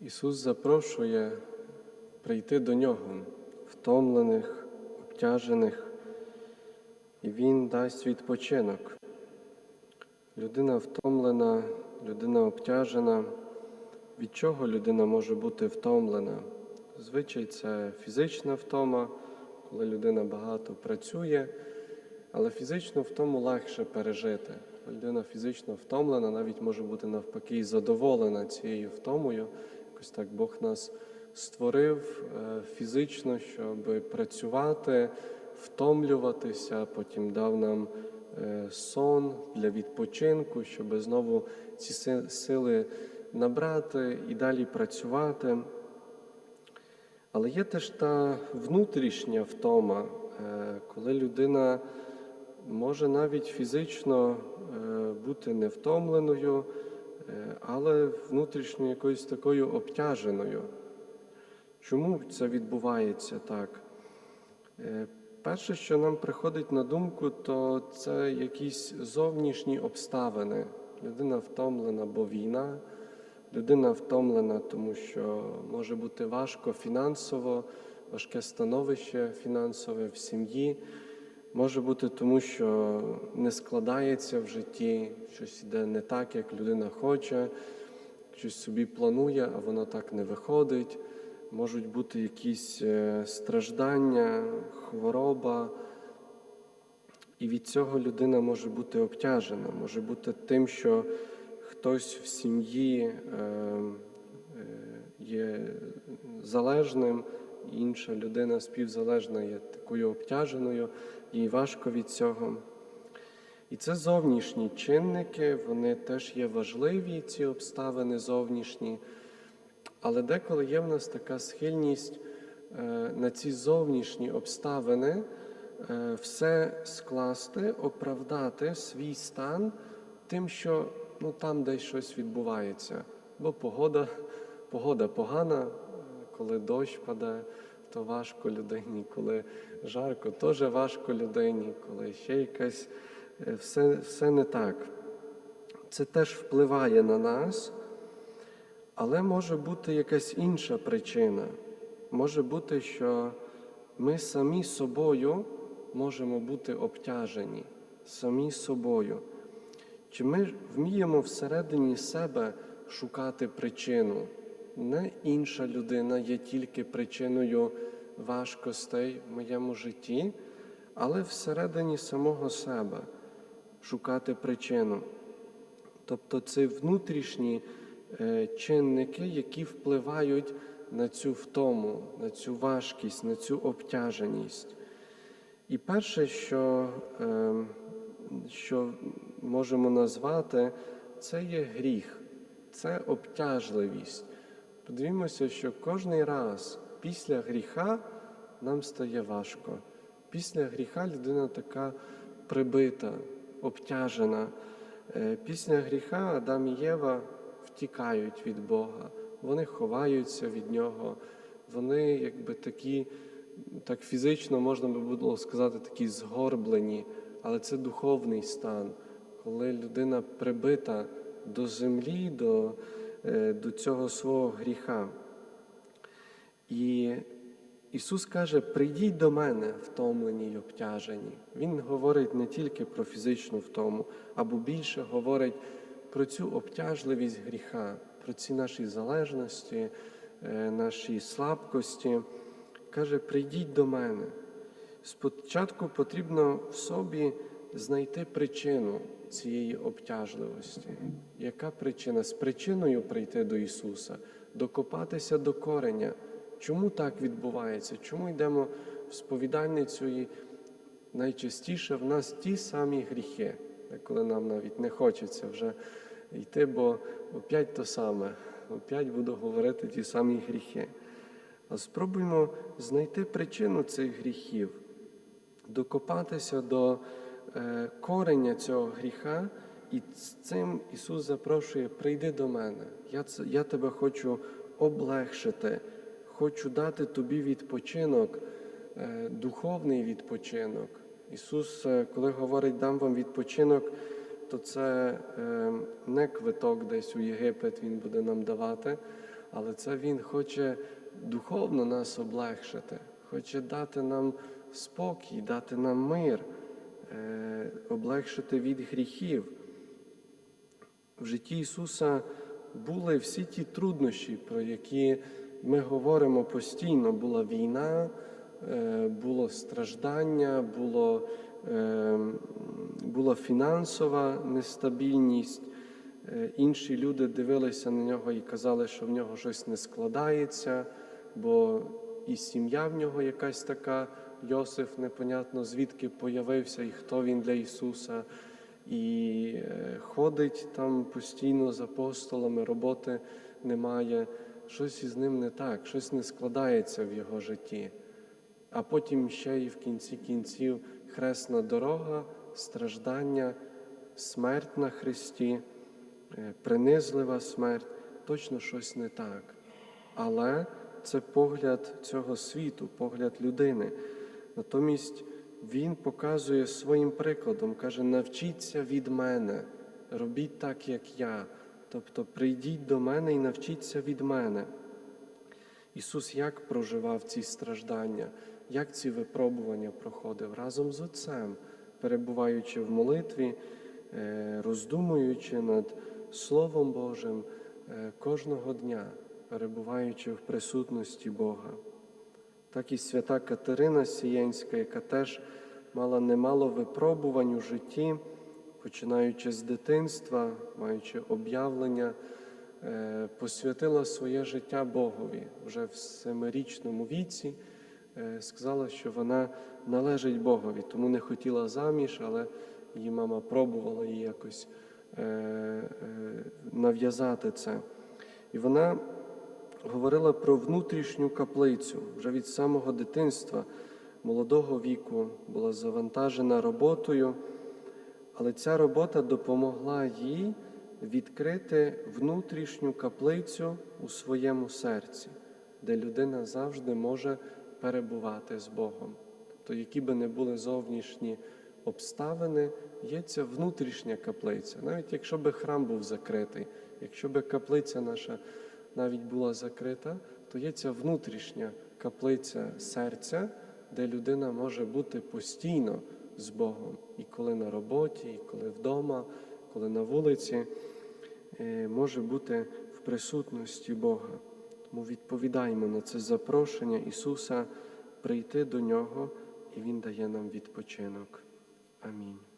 Ісус запрошує прийти до Нього, втомлених, обтяжених, і Він дасть відпочинок. Людина втомлена, людина обтяжена. Від чого людина може бути втомлена? Звичай це фізична втома, коли людина багато працює, але фізично втому легше пережити. Людина фізично втомлена, навіть може бути навпаки задоволена цією втомою. Якось так Бог нас створив е, фізично, щоб працювати, втомлюватися, потім дав нам е, сон для відпочинку, щоб знову ці сили набрати і далі працювати. Але є теж та внутрішня втома, е, коли людина може навіть фізично бути невтомленою, але внутрішньо якоюсь такою обтяженою. Чому це відбувається так? Е, Перше, що нам приходить на думку, то це якісь зовнішні обставини. Людина втомлена, бо війна, людина втомлена, тому що може бути важко фінансово, важке становище фінансове в сім'ї. Може бути тому, що не складається в житті, щось іде не так, як людина хоче, щось собі планує, а воно так не виходить. Можуть бути якісь е, страждання, хвороба. І від цього людина може бути обтяжена, може бути тим, що хтось в сім'ї е, е, є залежним, інша людина співзалежна є такою обтяженою, їй важко від цього. І це зовнішні чинники, вони теж є важливі, ці обставини зовнішні. Але деколи є в нас така схильність е, на ці зовнішні обставини е, все скласти, оправдати свій стан тим, що ну, там десь щось відбувається. Бо погода, погода погана, коли дощ паде, то важко людині, коли жарко, теж важко людині, коли ще якась е, все, все не так. Це теж впливає на нас. Але може бути якась інша причина. Може бути, що ми самі собою можемо бути обтяжені, самі собою. Чи ми вміємо всередині себе шукати причину? Не інша людина є тільки причиною важкостей в моєму житті, але всередині самого себе шукати причину. Тобто це внутрішні е, чинники, які впливають на цю втому, на цю важкість, на цю обтяженість. І перше, що, е, що можемо назвати, це є гріх, це обтяжливість. Подивімося, що кожний раз після гріха нам стає важко. Після гріха людина така прибита, обтяжена. Е, Після гріха Адам і Єва втікають від Бога, вони ховаються від Нього, вони якби такі, так фізично можна би було сказати, такі згорблені, але це духовний стан, коли людина прибита до землі, до, до цього свого гріха. І Ісус каже: прийдіть до мене, втомлені й обтяжені. Він говорить не тільки про фізичну втому, або більше говорить про цю обтяжливість гріха, про ці наші залежності, е, наші слабкості. Каже, прийдіть до мене. Спочатку потрібно в собі знайти причину цієї обтяжливості. Яка причина? З причиною прийти до Ісуса, докопатися до кореня. Чому так відбувається? Чому йдемо в сповідальницю і найчастіше в нас ті самі гріхи, коли нам навіть не хочеться вже йти, бо опять то саме, опять буду говорити ті самі гріхи. А спробуємо знайти причину цих гріхів, докопатися до е, кореня цього гріха, і з цим Ісус запрошує: прийди до мене. Я, я тебе хочу облегшити, хочу дати тобі відпочинок, е, духовний відпочинок. Ісус, е, коли говорить, дам вам відпочинок, то це не квиток десь у Єгипет Він буде нам давати, але це Він хоче духовно нас облегшити, хоче дати нам спокій, дати нам мир, облегшити від гріхів. В житті Ісуса були всі ті труднощі, про які ми говоримо постійно. Була війна, е, було страждання, було, е, була фінансова нестабільність. Е, Інші люди дивилися на нього і казали, що в нього щось не складається, бо і сім'я в нього якась така, Йосиф, непонятно звідки появився і хто він для Ісуса і е, ходить там постійно з апостолами, роботи немає. Щось із ним не так, щось не складається в його житті. А потім ще й в кінці кінців хресна дорога, страждання, смерть на Христі, е, принизлива смерть, точно щось не так. Але це погляд цього світу, погляд людини. Натомість він показує своїм прикладом, каже: навчіться від мене, робіть так, як я. Тобто прийдіть до мене і навчіться від мене. Ісус як проживав ці страждання, як ці випробування проходив разом з Отцем, перебуваючи в молитві, е, роздумуючи над Словом Божим е, кожного дня, перебуваючи в присутності Бога. Так і свята Катерина Сієнська, яка теж мала немало випробувань у житті, починаючи з дитинства, маючи об'явлення, е, посвятила своє життя Богові вже в семирічному віці. е, Сказала, що вона належить Богові, тому не хотіла заміж, але її мама пробувала їй якось е, нав'язати це. І вона говорила про внутрішню каплицю вже від самого дитинства, молодого віку, була завантажена роботою, але ця робота допомогла їй відкрити внутрішню каплицю у своєму серці, де людина завжди може перебувати з Богом. Тобто, які би не були зовнішні обставини, є ця внутрішня каплиця. Навіть якщо би храм був закритий, якщо би каплиця наша навіть була закрита, то є ця внутрішня каплиця серця, де людина може бути постійно з Богом. І коли на роботі, і коли вдома, коли на вулиці, е, може бути в присутності Бога. Тому відповідаємо на це запрошення Ісуса прийти до Нього, і Він дає нам відпочинок. Амінь.